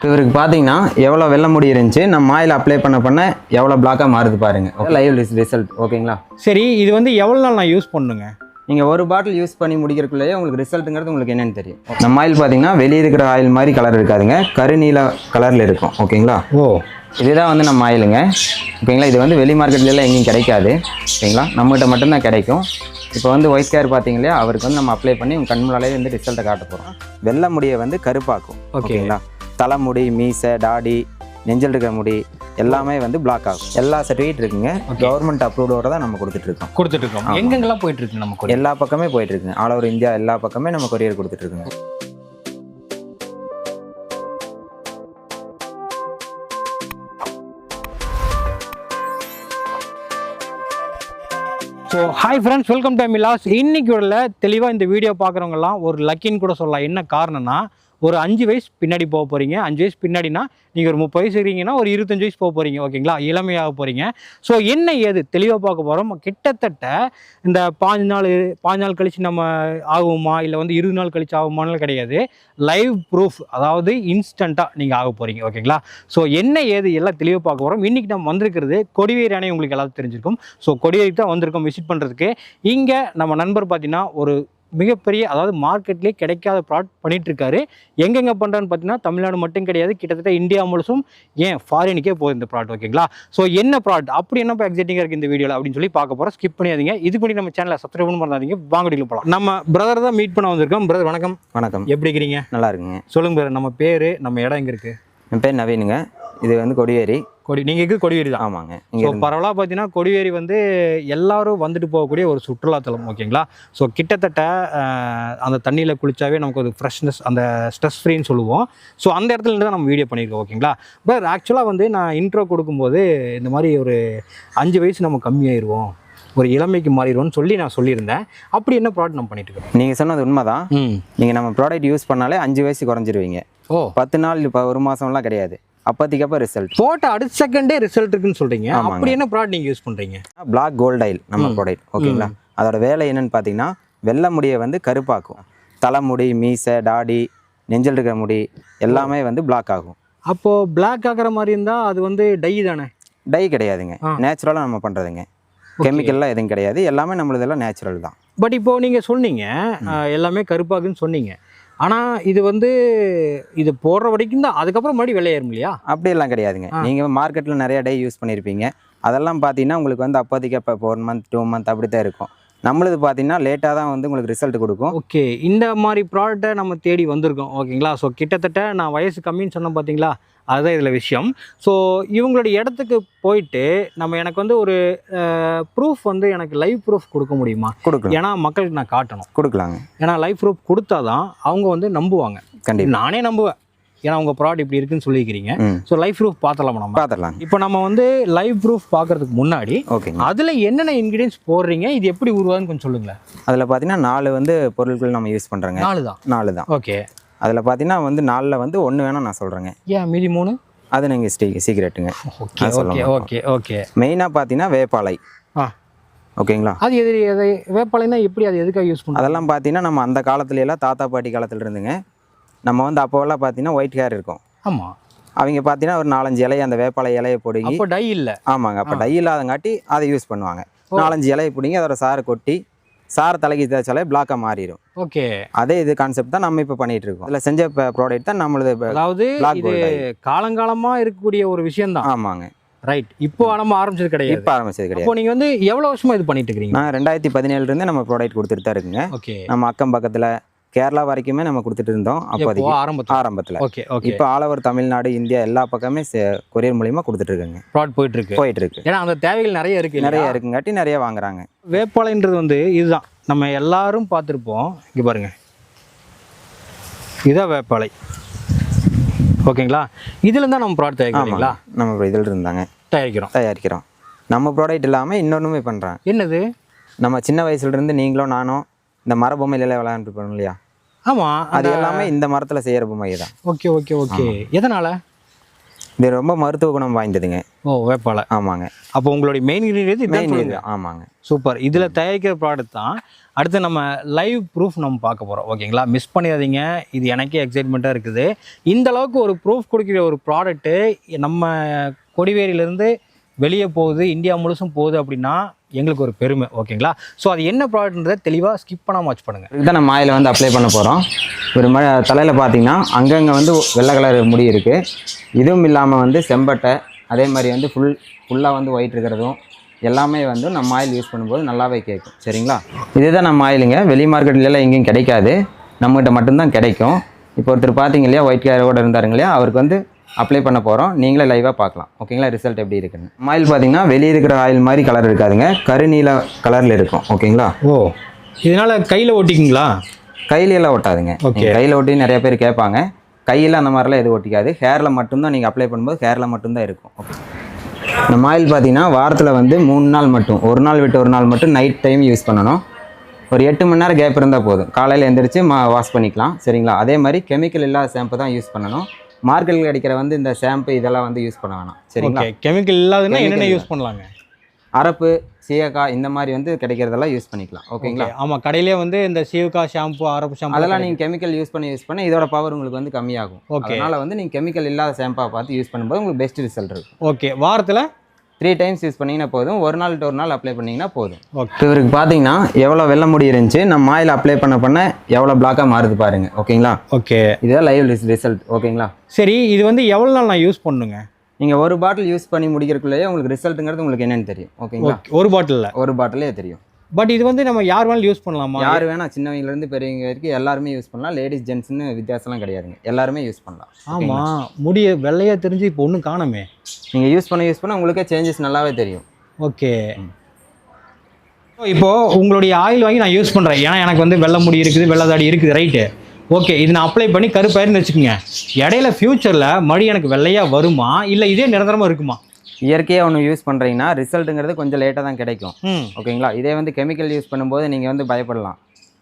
இவருக்கு பார்த்தீங்கன்னா எவ்வளோ வெள்ளை முடி இருந்துச்சு நம்ம ஆயில் அப்ளை பண்ண பண்ண எவ்வளோ பிளாக்காக மாறுது பாருங்க. லைவ் ரிசல்ட் ஓகேங்களா சரி இது வந்து எவ்வளோ நாள் நான் யூஸ் பண்ணுங்க? நீங்கள் ஒரு பாட்டில் யூஸ் பண்ணி முடிக்கிறக்குள்ளேயே உங்களுக்கு ரிசல்ட்டுங்கிறது உங்களுக்கு என்னன்னு தெரியும். நம்ம ஆயில் பார்த்தீங்கன்னா வெளியே இருக்கிற ஆயில் மாதிரி கலர் இருக்காதுங்க. கருநீல கலரில் இருக்கும் ஓகேங்களா ஓ. இதுதான் வந்து நம்ம ஆயிலுங்க ஓகேங்களா இது வந்து வெளி மார்க்கெட்லாம் எங்கேயும் கிடைக்காது ஓகேங்களா நம்மகிட்ட மட்டும்தான் கிடைக்கும். இப்போ வந்து ஒயிட் கேர் பார்த்தீங்க இல்லையா அவருக்கு வந்து நம்ம அப்ளை பண்ணி உங்கள் கண் முன்னாலே வந்து ரிசல்ட்டை காட்ட போகிறோம் வெள்ளை முடியை வந்து கருப்பாக்கும். ஓகேங்களா தலைமுடி மீசை டாடி நெஞ்சல் இருக்கிற முடி எல்லாமே வந்து பிளாக் ஆகும். எல்லா சர்டிஃபிகேட் இருக்குங்க. கவர்மெண்ட் அப்ரூவ்டோட தான் நம்ம கொடுத்துட்டு இருக்கோம். கொடுத்துட்டு இருக்கோம் எங்கெங்கெல்லாம் போயிட்டு இருக்கு நம்ம கூட எல்லா பக்கமே போயிட்டு இருக்குங்க ஆல் ஓவர் இந்தியா எல்லா பக்கமே நம்ம கொரியர் கொடுத்துட்டு இருக்குங்க so hi friends welcome to மிலாஸ் இன்னைக்கு உள்ள தெளிவாக இந்த வீடியோ பார்க்குறவங்கலாம் ஒரு லக்கின்னு கூட சொல்லலாம். என்ன காரணம்னா ஒரு அஞ்சு வயசு பின்னாடி போக போகிறீங்க அஞ்சு வயசு பின்னாடினா நீங்கள் ஒரு முப்பது வயசு இருக்கீங்கன்னா ஒரு இருபத்தஞ்சு வயசு போக போகிறீங்க ஓகேங்களா? இளமையாக போகிறீங்க ஸோ என்ன ஏது? தெளிவாக பார்க்க போகிறோம் கிட்டத்தட்ட இந்த பாஞ்சு நாள் பாஞ்சு நாள் கழித்து நம்ம ஆகுமா? இல்லை வந்து இருபது நாள் கழிச்சு ஆகுமான்னு கிடையாது. லைவ் ப்ரூஃப் அதாவது இன்ஸ்டண்ட்டாக நீங்கள் ஆக போகிறீங்க ஓகேங்களா? ஸோ என்ன ஏது? எல்லாம் தெளிவாக பார்க்க போகிறோம் இன்றைக்கி நம்ம வந்திருக்கிறது கொடிவேரி அணை உங்களுக்கு எல்லாத்தையும் தெரிஞ்சிருக்கும். ஸோ கொடிவேரி தான் வந்திருக்கோம். விசிட் பண்ணுறதுக்கு இங்கே நம்ம நண்பர் பார்த்தீங்கன்னா ஒரு மிகப்பெரிய அதாவது மார்க்கெட்லேயே கிடைக்காத ப்ராடக்ட் பண்ணிட்டு இருக்காரு எங்கெங்க பண்ணுறான்னு பார்த்தீங்கன்னா தமிழ்நாடு மட்டும் கிடையாது. கிட்டத்தட்ட இந்தியா முழுசும் ஏன் ஃபாரினுக்கே போகுது இந்த ப்ராடக்ட் ஓகேங்களா ஸோ என்ன ப்ராடக்ட் அப்படி என்ன எக்ஸைட்டிங்காக இருக்குது இந்த வீடியோவில் அப்படின்னு சொல்லி பார்க்க போகிறோம் ஸ்கிப் பண்ணியாதீங்க இது பண்ணி நம்ம சேனலை சப்ஸ்கிரைப் பண்ண பண்ணாதீங்க வாங்கடியில் போகலாம் நம்ம பிரதர் தான் மீட் பண்ண வந்திருக்கோம். பிரதர் வணக்கம். வணக்கம். எப்படி இருக்கிறீங்க? நல்லா இருக்குங்க. சொல்லுங்க பிரதர் நம்ம பேர் நம்ம இடம் எங்கே இருக்குது என் பேர் நவீனுங்க. இது வந்து கொடிவேரி. கொடி நீங்கள் இருக்குது கொடிவேரி தான். ஆமாங்க. ஸோ பரவலாக பார்த்தீங்கன்னா கொடிவேரி வந்து எல்லாரும் வந்துட்டு போகக்கூடிய ஒரு சுற்றுலாத்தலம் ஓகேங்களா? ஸோ கிட்டத்தட்ட அந்த தண்ணியில் குளிச்சாவே நமக்கு ஒரு ஃப்ரெஷ்னஸ் அந்த ஸ்ட்ரெஸ் ஃப்ரீன்னு சொல்லுவோம். ஸோ அந்த இடத்துல இருந்து தான் நம்ம வீடியோ பண்ணியிருக்கோம் ஓகேங்களா? பட் ஆக்சுவலாக வந்து நான் இன்ட்ரோ கொடுக்கும்போது இந்த மாதிரி ஒரு அஞ்சு வயசு நம்ம கம்மியாயிருவோம். ஒரு இளமைக்கு மாறிடுவோம்னு சொல்லி நான் சொல்லியிருந்தேன். அப்படி என்ன ப்ராடக்ட் நம்ம பண்ணிட்டு இருக்கோம்? நீங்கள் சொன்னது உண்மைதான். நீங்கள் நம்ம ப்ராடக்ட் யூஸ் பண்ணாலே அஞ்சு வயசு குறைஞ்சிருவீங்க. ஓ. பத்து நாள் இப்போ ஒரு மாதம்லாம் கிடையாது. அப்போதைக்கப்போ ரிசல்ட் போட்ட அடுத்த செகண்டே ரிசல்ட் இருக்குன்னு சொல்கிறீங்க. அப்படி என்ன ப்ராடக்ட் நீங்கள் யூஸ் பண்ணுறீங்க பிளாக் கோல்ட் ஆயில் நம்ம ப்ராடக்ட் ஓகேங்களா? அதோட வேலை என்னன்னு பார்த்தீங்கன்னா வெள்ளை முடியை வந்து கருப்பாக்கும். தலைமுடி மீசை டாடி நெஞ்சல் இருக்கிற முடி எல்லாமே வந்து பிளாக் ஆகும். அப்போது பிளாக் ஆகிற மாதிரி இருந்தால் அது வந்து டை தானே? டை கிடையாதுங்க. நேச்சுரலாக நம்ம பண்ணுறதுங்க கெமிக்கல்லாம் எதுவும் கிடையாது. எல்லாமே நம்மளதெல்லாம் நேச்சுரல் தான். பட் இப்போ நீங்க சொன்னீங்க எல்லாமே கருப்பாகுன்னு சொன்னீங்க. ஆனா இது வந்து இது போடுற வரைக்கும் தான். அதுக்கப்புறம் மறுபடியும் விளையாடும் இல்லையா? அப்படியெல்லாம் கிடையாதுங்க. நீங்கள் மார்க்கெட்டில் நிறைய டை யூஸ் பண்ணியிருப்பீங்க அதெல்லாம் பார்த்தீங்கன்னா உங்களுக்கு வந்து அப்போதைக்கு இப்போ ஒன் மந்த் டூ மந்த் அப்படி தான் இருக்கும். நம்மளது பார்த்தீங்கன்னா லேட்டாக தான் வந்து உங்களுக்கு ரிசல்ட் கொடுக்கும். ஓகே இந்த மாதிரி ப்ராடக்ட்டை நம்ம தேடி வந்திருக்கோம் ஓகேங்களா? ஸோ கிட்டத்தட்ட நான் வயசு கம்மின்னு சொன்னேன் பார்த்தீங்களா அதுதான் இதில் விஷயம். ஸோ இவங்களோட இடத்துக்கு போயிட்டு நம்ம எனக்கு வந்து ஒரு ப்ரூஃப் வந்து எனக்கு லைவ் ப்ரூஃப் கொடுக்க முடியுமா? கொடுக்கலாம் ஏன்னா மக்களுக்கு நான் காட்டணும். கொடுக்கலாங்க. ஏன்னா லைவ் ப்ரூஃப் கொடுத்தாதான் அவங்க வந்து நம்புவாங்க. கண்டிப்பாக நானே நம்புவேன். ஏன்னா உங்கள் ப்ராடக்ட் இப்படி இருக்குன்னு சொல்லிக்கிறீங்க. ஸோ லைவ் ப்ரூஃப் பார்த்தலாமா நம்ம? பார்த்துடலாங்க. இப்போ நம்ம வந்து லைவ் ப்ரூஃப் பார்க்கறதுக்கு முன்னாடி ஓகேங்க. அதில் என்னென்ன இன்க்ரீடியன்ஸ் போடுறீங்க? இது எப்படி உருவாதுன்னு கொஞ்சம் சொல்லுங்களேன். அதில் பார்த்தீங்கன்னா நாலு வந்து பொருட்கள் நம்ம யூஸ் பண்ணுறோங்க நாலு தான்? நாலு தான். ஓகே. அதில் பார்த்தீங்கன்னா வந்து நாலில் வந்து ஒன்று வேணால் நான் சொல்கிறேங்க ஏன் மீதி மூணு? அது நீங்கள் ஸ்டீ சீக்ரெட்டுங்க ஓகே ஓகே. Okay okay. மெயினாக பார்த்தீங்கன்னா வேப்பாலை. ஆ. ஓகேங்களா? அது எது எதை வேப்பாளைனா எப்படி அது எதுக்காக யூஸ் பண்ணுறது? அதெல்லாம் பார்த்தீங்கன்னா நம்ம அந்த காலத்துல எல்லாம் தாத்தா பாட்டி காலத்துல இருந்துங்க. நம்ம வந்து அப்போவெல்லாம் பார்த்தீங்கன்னா ஒயிட் ஹேர் இருக்கும். ஆமாம் அவங்க பார்த்தீங்கன்னா ஒரு நாலஞ்சு இலையை அந்த வேப்பாலை இலையை பிடுங்கி அப்போ டை இல்லை. ஆமாங்க. அப்போ டை இல்லாதங்காட்டி அதை யூஸ் பண்ணுவாங்க. நாலஞ்சு இலையை பிடிங்கி அதோட சாரை கொட்டி சாரை தலைக்கு தேய்ச்சாலே பிளாக்காக மாறிடும். ஓகே. அதே இது கான்செப்ட் தான் நம்ம இப்போ பண்ணிட்டு இருக்கோம். இதில் செஞ்ச ப்ராடக்ட் தான் நம்மளது இப்ப- அதாவது இது காலங்காலமாக இருக்கக்கூடிய ஒரு விஷயம் தான். ஆமாங்க. ரைட் இப்போ நம்ம ஆரம்பிச்சது கிடையாது. இப்போ ஆரம்பிச்சது கிடையாது. அப்போ நீங்கள் வந்து எவ்வளோ வருஷமா இது பண்ணிட்டு இருக்கிறீங்க? நான் ரெண்டாயிரத்தி பதினேழுலேருந்து நம்ம ப்ராடக்ட் கொடுத்துட்டு தான் இருக்குங்க. ஓகே. நம்ம அக்கம் பக்கத்தில் கேரளா வரைக்குமே நம்ம கொடுத்துட்டு இருந்தோம். அப்போதைக்கு ஆரம்பத்தில்? ஆரம்பத்தில். Okay okay. இப்போ ஆல் ஓவர் தமிழ்நாடு இந்தியா எல்லா பக்கமே கொரியர் மூலியமா கொடுத்துட்டு இருக்குங்க. ப்ராடக்ட் போயிட்டு இருக்கு போயிட்டு இருக்கு ஏன்னா அந்த தேவைகள் நிறைய இருக்கு? நிறைய இருக்குங்காட்டி நிறைய வாங்குறாங்க. வேப்பாளைன்றது வந்து இதுதான். நம்ம எல்லாரும் பார்த்துருப்போம். இங்கே பாருங்க. இதான் வேப்பாளை ஓகேங்களா? இதுல தான் நம்ம ப்ராடக்ட் தயாரிக்கிறீங்களா நம்ம இதில் இருந்தாங்க தயாரிக்கிறோம். தயாரிக்கிறோம். நம்ம ப்ராடக்ட் இல்லாமல் இன்னொன்றுமே பண்ணுறாங்க என்னது? நம்ம சின்ன வயசுல இருந்து நீங்களும் நானும் இந்த மர பொம்மையில விளையாண்டுட்டு போனோம் இல்லையா? ஆமா அது எல்லாமே இந்த மரத்தில் செய்கிற பொம்மை தான். Okay okay okay. எதனால? இது ரொம்ப மருத்துவ குணம் வாய்ந்ததுங்க. ஓ வேப்பாலை. ஆமாங்க. அப்போ உங்களுடைய மெயின் இன்கிரீடியன்ட் மெயின் ஆமாங்க. சூப்பர். இதில் தயாரிக்கிற ப்ராடக்ட் தான் அடுத்து நம்ம லைவ் ப்ரூஃப் நம்ம பார்க்க போகிறோம் ஓகேங்களா? மிஸ் பண்ணிடாதீங்க. இது எனக்கே எக்ஸைட்மெண்ட்டாக இருக்குது. இந்த அளவுக்கு ஒரு ப்ரூஃப் கொடுக்குற ஒரு ப்ராடக்ட்டு நம்ம கொடிவேரியிலேருந்து வெளியே போகுது இந்தியா முழுசும் போகுது அப்படின்னா எங்களுக்கு ஒரு பெருமை ஓகேங்களா? ஸோ அது என்ன ப்ராடக்ட்ன்றதை தெளிவாக ஸ்கிப் பண்ணாமல் வாட்ச் பண்ணுங்கள் இதுதான் நம்ம ஆயில் வந்து அப்ளை பண்ண போகிறோம் ஒரு ம தலையில் பார்த்தீங்கன்னா அங்கங்கே வந்து வெள்ளை கலர் முடி இருக்குது இதுவும் இல்லாமல் வந்து செம்பட்டை அதே மாதிரி வந்து ஃபுல் ஃபுல்லாக வந்து ஒயிட் இருக்கிறதும் எல்லாமே வந்து நம்ம ஆயில் யூஸ் பண்ணும்போது நல்லாவே கேட்கும். சரிங்களா? இதுதான் நம்ம ஆயிலுங்க வெளி மார்க்கெட்லாம் எங்கேயும் கிடைக்காது. நம்மகிட்ட மட்டும்தான் கிடைக்கும். இப்போ ஒருத்தர் பார்த்தீங்க இல்லையா ஒயிட் கேரோட இருந்தாருங்க இல்லையா அவருக்கு வந்து அப்ளை பண்ண போகிறோம் நீங்களே லைவாக பார்க்கலாம். ஓகேங்களா ரிசல்ட் எப்படி இருக்குன்னு. ஆயில் பார்த்தீங்கன்னா வெளியே இருக்கிற ஆயில் மாதிரி கலர் இருக்காதுங்க. கருநீல கலரில் இருக்கும். ஓகேங்களா ஓ இதனால் கையில் ஓட்டிக்கிங்களா கையில எல்லாம் ஒட்டாதுங்க. Okay. நீங்க கையில ஒட்டி நிறைய பேர் கேட்பாங்க. கையில் அந்த மாதிரிலாம் எதுவும் ஒட்டிக்காது. ஹேரில் மட்டும்தான் நீங்கள் அப்ளை பண்ணும்போது ஹேரில் மட்டும்தான் இருக்கும். Okay. நம்ம ஆயில் பார்த்தீங்கன்னா வாரத்தில் வந்து மூணு நாள் மட்டும். ஒரு நாள் விட்டு ஒரு நாள் மட்டும் நைட் டைம் யூஸ் பண்ணணும். ஒரு எட்டு மணி நேரம் கேப் இருந்தால் போதும். காலையில் எந்திரிச்சு மா வாஷ் பண்ணிக்கலாம். சரிங்களா? அதே மாதிரி கெமிக்கல் இல்லாத ஷாம்பு தான் யூஸ் பண்ணணும். மார்க்கெட்டில் கிடைக்கிற வந்து இந்த ஷாம்பு இதெல்லாம் வந்து யூஸ் பண்ண வேணாம். சரிங்களா? ஓகே கெமிக்கல் இல்லாதுன்னா என்னென்ன யூஸ் பண்ணலாங்க? அரப்பு சீயக்காய் இந்த மாதிரி வந்து கிடைக்கிறதெல்லாம் யூஸ் பண்ணிக்கலாம். ஓகேங்களா ஆமாம் கடையிலே வந்து இந்த சீவுக்கா ஷாம்பு அரப்பு ஷாம்பு அதெல்லாம் நீங்கள் கெமிக்கல் யூஸ் பண்ணி யூஸ் பண்ண இதோட பவர் உங்களுக்கு வந்து கம்மியாகும். Okay. அதனால வந்து நீங்கள் கெமிக்கல் இல்லாத ஷாம்பா பார்த்து யூஸ் பண்ணும்போது உங்களுக்கு பெஸ்ட் ரிசல்ட் இருக்கும் ஓகே வாரத்தில் த்ரீ டைம்ஸ் யூஸ் பண்ணீங்கன்னா போதும். ஒரு நாள் ஒரு நாள் அப்ளை பண்ணீங்கன்னா போதும். ஓகே இவருக்கு பார்த்தீங்கன்னா எவ்வளோ வெள்ளை முடி இருந்துச்சு நம்ம ஆயில் அப்ளை பண்ண பண்ண எவ்வளோ பிளாக்காக மாறுது பாருங்க. ஓகேங்களா ஓகே இதுதான் லைவ் ரிசல்ட் ஓகேங்களா சரி இது வந்து எவ்வளோ நாள் நான் யூஸ் பண்ணுங்க? நீங்கள் ஒரு பாட்டில் யூஸ் பண்ணி முடிக்கிறதுக்குள்ளேயே உங்களுக்கு ரிசல்ட்டுங்கிறது உங்களுக்கு என்னன்னு தெரியும். ஓகேங்களா ஓகே ஒரு பாட்டிலில் ஒரு பாட்டிலே தெரியும். பட் இது வந்து நம்ம யார் வேணாலும் யூஸ் பண்ணலாமா? யார் வேணா சின்னவங்கலேருந்து பெரியவங்க வரைக்கும் எல்லாருமே யூஸ் பண்ணலாம். லேடிஸ் ஜென்ட்ஸ்னு வித்தியாசம்லாம் கிடையாதுங்க. எல்லாருமே யூஸ் பண்ணலாம். ஆமாம் முடிய வெள்ளையா தெரிஞ்சு இப்போ ஒன்றும் காணுமே. நீங்கள் யூஸ் பண்ண யூஸ் பண்ண உங்களுக்கே சேஞ்சஸ் நல்லாவே தெரியும். ஓகே இப்போ உங்களுடைய ஆயில் வாங்கி நான் யூஸ் பண்ணுறேன் ஏன்னா எனக்கு வந்து வெள்ளை முடி இருக்குது வெள்ளை தாடி இருக்குது ரைட்டு ஓகே இது நான் அப்ளை பண்ணி கருப்பாயிருன்னு வச்சுக்கோங்க. இடையில ஃப்யூச்சரில் மடி எனக்கு வெள்ளையாக வருமா? இல்லை இதே நிரந்தரமாக இருக்குமா? இயற்கையாக ஒன்று யூஸ் பண்ணுறீங்கன்னா ரிசல்ட்டுங்கிறது கொஞ்சம் லேட்டாக தான் கிடைக்கும். ஓகேங்களா? இதே வந்து கெமிக்கல் யூஸ் பண்ணும்போது நீங்கள் வந்து பயப்படலாம்.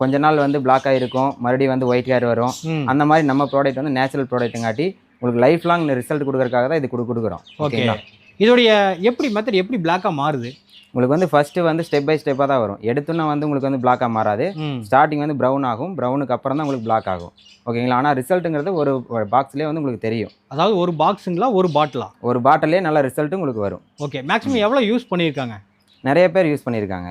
கொஞ்ச நாள் வந்து பிளாக் ஆகிருக்கும் மறுபடியும் வந்து ஒயிட் ஹேர் வரும். அந்த மாதிரி நம்ம ப்ராடக்ட் வந்து நேச்சுரல் ப்ராடக்ட்டுங்காட்டி உங்களுக்கு லைஃப் லாங் ரிசல்ட் கொடுக்கறதுக்காக தான் இது கொடு கொடுக்குறோம். ஓகே. ஓகேங்களா? இதோடைய எப்படி மெத்தட் எப்படி பிளாக்காக மாறுது? உங்களுக்கு வந்து ஃபஸ்ட்டு வந்து ஸ்டெப் பை ஸ்டெப்பாக தான் வரும். எடுத்தோன்னே வந்து உங்களுக்கு வந்து பிளாக்காக மாறாது. ஸ்டார்டிங் வந்து ப்ரௌன் ஆகும். ப்ரௌனுக்கு அப்புறம் தான் உங்களுக்கு பிளாக் ஆகும். ஓகேங்களா ஆனால் ரிசல்ட்டுங்கிறது ஒரு பாக்ஸ்லேயே வந்து உங்களுக்கு தெரியும். அதாவது ஒரு பாக்ஸுங்களா ஒரு பாட்டிலா ஒரு பாட்டிலே நல்ல ரிசல்ட்டு உங்களுக்கு வரும். ஓகே மேக்ஸிமம் எவ்வளோ யூஸ் பண்ணியிருக்காங்க? நிறைய பேர் யூஸ் பண்ணியிருக்காங்க.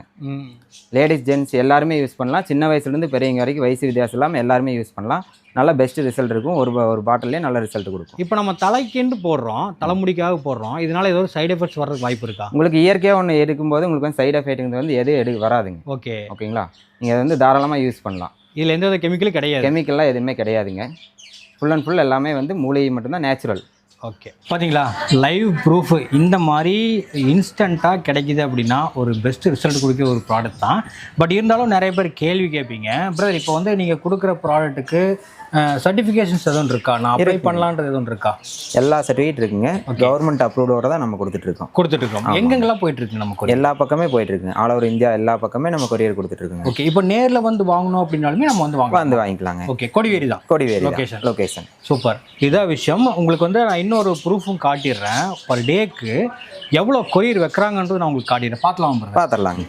லேடிஸ் ஜென்ட்ஸ் எல்லாருமே யூஸ் பண்ணலாம். சின்ன வயசுலேருந்து பெரியவங்க வரைக்கும் வயசு வித்தியாசம் இல்லாமல் எல்லாருமே யூஸ் பண்ணலாம். நல்ல பெஸ்ட் ரிசல்ட் இருக்கும். ஒரு ஒரு பாட்டிலே நல்ல ரிசல்ட் கொடுக்கும். இப்போ நம்ம தலைக்கெண்டு போடுறோம். தலைமுடிக்காக போடுறோம். இதனால ஏதோ ஒரு சைடு எஃபெக்ட்ஸ் வர்றதுக்கு வாய்ப்பு இருக்கா? உங்களுக்கு இயற்கையாக ஒன்று எடுக்கும்போது உங்களுக்கு வந்து சைடு எஃபெக்ட்டுங்கிறது வந்து எதுவும் எடு வராதுங்க. ஓகே. ஓகேங்களா? நீங்கள் அதை வந்து தாராளமாக யூஸ் பண்ணலாம். இதில் எந்த வித கெமிக்கலும் கிடையாது. கெமிக்கல்லாம் எதுவுமே கிடையாதுங்க. ஃபுல் அண்ட் ஃபுல் எல்லாமே வந்து மூலிகை மட்டும்தான் நேச்சுரல் ஓகே பார்த்தீங்களா லைவ் ப்ரூஃப் இந்த மாதிரி இன்ஸ்டண்ட்டாக கிடைக்குது அப்படின்னா ஒரு பெஸ்ட் ரிசல்ட் கொடுக்குற ஒரு ப்ராடக்ட் தான். பட் இருந்தாலும் நிறைய பேர் கேள்வி கேட்பீங்க. பிரதர் இப்போ வந்து நீங்கள் கொடுக்குற ப்ராடக்ட்டுக்கு சர்டிஃபிகேஷன்ஸ் எதுவும் இருக்கா? நான் அப்ளை பண்ணலான்றது எதுவும் இருக்கா? எல்லா சர்டிஃபிகேட் இருக்குங்க. கவர்மெண்ட் அப்ரூவ்டோட தான் நம்ம கொடுத்துட்டு இருக்கோம். கொடுத்துட்டு இருக்கோம். எங்கெங்கெல்லாம் போயிட்டு இருக்கு நமக்கு எல்லா பக்கமே போயிட்டு இருக்குங்க ஆல் ஓவர் இந்தியா எல்லா பக்கமே நம்ம கொரியர் கொடுத்துட்டு இருக்குங்க ஓகே இப்போ நேரில் வந்து வாங்கணும் அப்படின்னாலுமே நம்ம வந்து வாங்கலாம். வந்து வாங்கிக்கலாங்க. ஓகே கொடிவேரி தான். கொடிவேரி Location. லொகேஷன் சூப்பர் இதான் விஷயம். உங்களுக்கு வந்து நான் இன்னொரு ப்ரூஃபும் காட்டிடுறேன். பர் டேக்கு எவ்வளோ கொரியர் வைக்கிறாங்கன்றது நான் உங்களுக்கு காட்டிடுறேன். பார்க்கலாம் பார்த்துடலாங்க.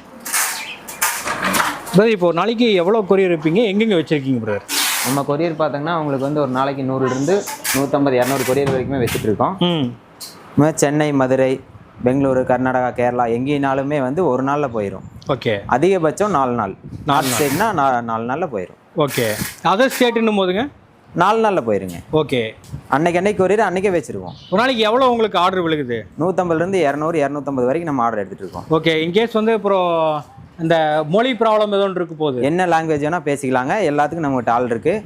பிரதர் இப்போ நாளைக்கு எவ்வளோ கொரியர் வைப்பீங்க? எங்கெங்கே வச்சுருக்கீங்க பிரதர் நம்ம கொரியர் பார்த்தோங்கன்னா உங்களுக்கு வந்து ஒரு நாளைக்கு நூறுலேருந்து நூற்றம்பது இரநூறு கொரியர் வரைக்குமே வச்சுட்டு இருக்கோம் சென்னை மதுரை பெங்களூரு கர்நாடகா கேரளா எங்கேனாலுமே வந்து ஒரு நாளில் போயிடும் ஓகே. அதிகபட்சம் நாலு நாள். நார்த் சைட்னா நாலு நாளில் போயிடும் ஓகே. அதர் ஸ்டேட்டுன்னும் போதுங்க நாலு நாளில் போயிருங்க. ஓகே. அன்னைக்கு அன்னைக்கு கொரியர் அன்னைக்கே வச்சிருவோம். ஒரு நாளைக்கு எவ்வளோ உங்களுக்கு ஆர்டர் விழுகுது? நூற்றம்பதுலேருந்து இரநூறு இரநூத்தம்பது வரைக்கும் நம்ம ஆர்டர் எடுத்துகிட்டு இருக்கோம் ஓகே இன்கேஸ் வந்து அப்புறம் இந்த மொழி ப்ராப்ளம் ஒன்று இருக்கு போகுது. என்ன லாங்குவேஜ் வேணால் பேசிக்கலாங்க. எல்லாத்துக்கும் நம்மகிட்ட ஆள் இருக்குது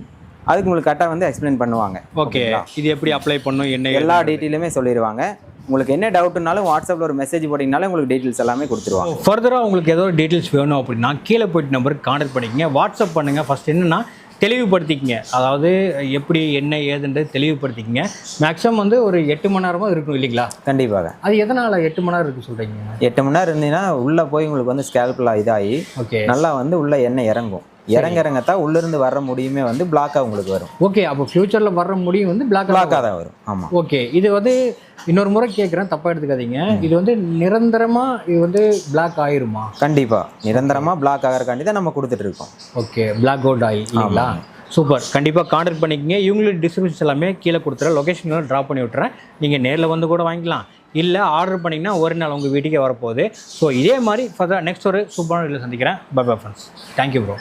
அதுக்கு உங்களுக்கு கரெக்டாக வந்து எக்ஸ்பிளைன் பண்ணுவாங்க. ஓகே இது எப்படி அப்ளை பண்ணும் என்ன எல்லா டீட்டெயிலுமே சொல்லிடுவாங்க. உங்களுக்கு என்ன டவுட்னாலும் வாட்ஸ்அப்பில் ஒரு மெசேஜ் போட்டிங்கனாலும் உங்களுக்கு டீட்டெயில்ஸ் எல்லாமே கொடுத்துருவாங்க. ஃபர்தராக உங்களுக்கு ஏதோ டீட்டெயில்ஸ் வேணும் அப்படின்னா கீழே போயிட்டு நம்பருக்கு கான்டாக்ட் பண்ணிக்கங்க. வாட்ஸ்அப் பண்ணுங்கள் ஃபர்ஸ்ட் என்னன்னா தெளிவுபடுத்திக்கங்க. அதாவது எப்படி என்ன ஏதுன்றது தெளிவுபடுத்திக்கங்க. மேக்ஸிமம் வந்து ஒரு எட்டு மணி நேரமாக இருக்கும் இல்லைங்களா? கண்டிப்பாக. அது எதனால் எட்டு மணி நேரம் இருக்கு சொல்கிறீங்க எட்டு மணி நேரம் இருந்தீங்கன்னா உள்ளே போய் உங்களுக்கு வந்து ஸ்கேல்பில் இதாகி ஓகே நல்லா வந்து உள்ள எண்ணெய் இறங்கும். இறங்க இறங்கத்தான் உள்ளிருந்து வர்ற முடியுமே வந்து பிளாக்காக உங்களுக்கு வரும். ஓகே அப்போ ஃபியூச்சரில் வர்ற முடியும் வந்து பிளாக் பிளாக்காக தான் வரும். ஆமாம் ஓகே இது வந்து இன்னொரு முறை கேட்குறேன் தப்பாக எடுத்துக்காதீங்க. இது வந்து நிரந்தரமாக இது வந்து பிளாக் ஆயிருமா? கண்டிப்பாக நிரந்தரமாக பிளாக் ஆகிறக்காண்டி தான் நம்ம கொடுத்துட்டு இருக்கோம். ஓகே பிளாக் அவுட் ஆகி இல்லைங்களா? சூப்பர் கண்டிப்பாக கான்டாக்ட் பண்ணிக்கங்க. இவங்களோட டிஸ்கிரிப்ஷன்ஸ் எல்லாமே கீழே கொடுத்துறேன். லொக்கேஷன்லாம் ட்ராப் பண்ணி விட்டுறேன். நீங்கள் நேரில் வந்து கூட வாங்கிக்கலாம். இல்லை ஆர்டர் பண்ணிங்கன்னா ஒரு நாள் உங்கள் வீட்டுக்கே வரப்போகுது. ஸோ இதே மாதிரி ஃபர்தர் நெக்ஸ்ட் ஒரு சூப்பரான வீடியோவில் சந்திக்கிறேன். Bye bye friends thank you bro